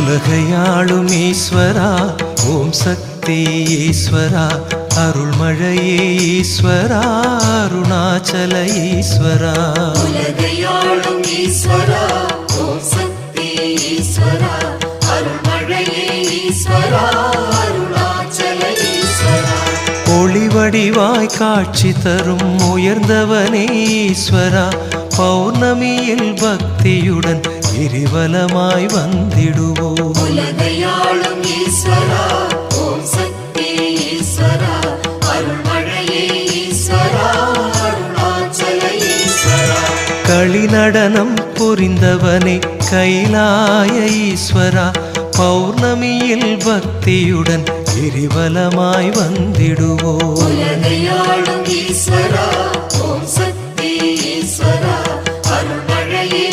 உலகையாளும் ஈஸ்வரா ஓம் சக்தி ஈஸ்வரா அருள்மழையே ஈஸ்வரா அருணாச்சல ஈஸ்வரா. உலகையாளும் ஈஸ்வரா ஓம் சக்தி ஈஸ்வரா அருள்மழையே ஈஸ்வரா ஒளிவடிவாய் காட்சி தரும் உயர்ந்தவனே ஈஸ்வரா பௌர்ணமியில் பக்தியுடன் கிரிவலமாய் வந்திடுவோம் உலகையாளும் ஈஸ்வரா ஓம் சக்தி ஈஸ்வரா அருள்மழையே ஈஸ்வரா அருணாச்சல ஈஸ்வரா களி நடனம் புரிந்தவனே கைலாய ஈஸ்வரா பௌர்ணமியில் பக்தியுடன் கிரிவலமாய் வந்திடுவோம் உலகையாளும் ஈஸ்வரா ஓம் சக்தி ஈஸ்வரா அருள்மழையே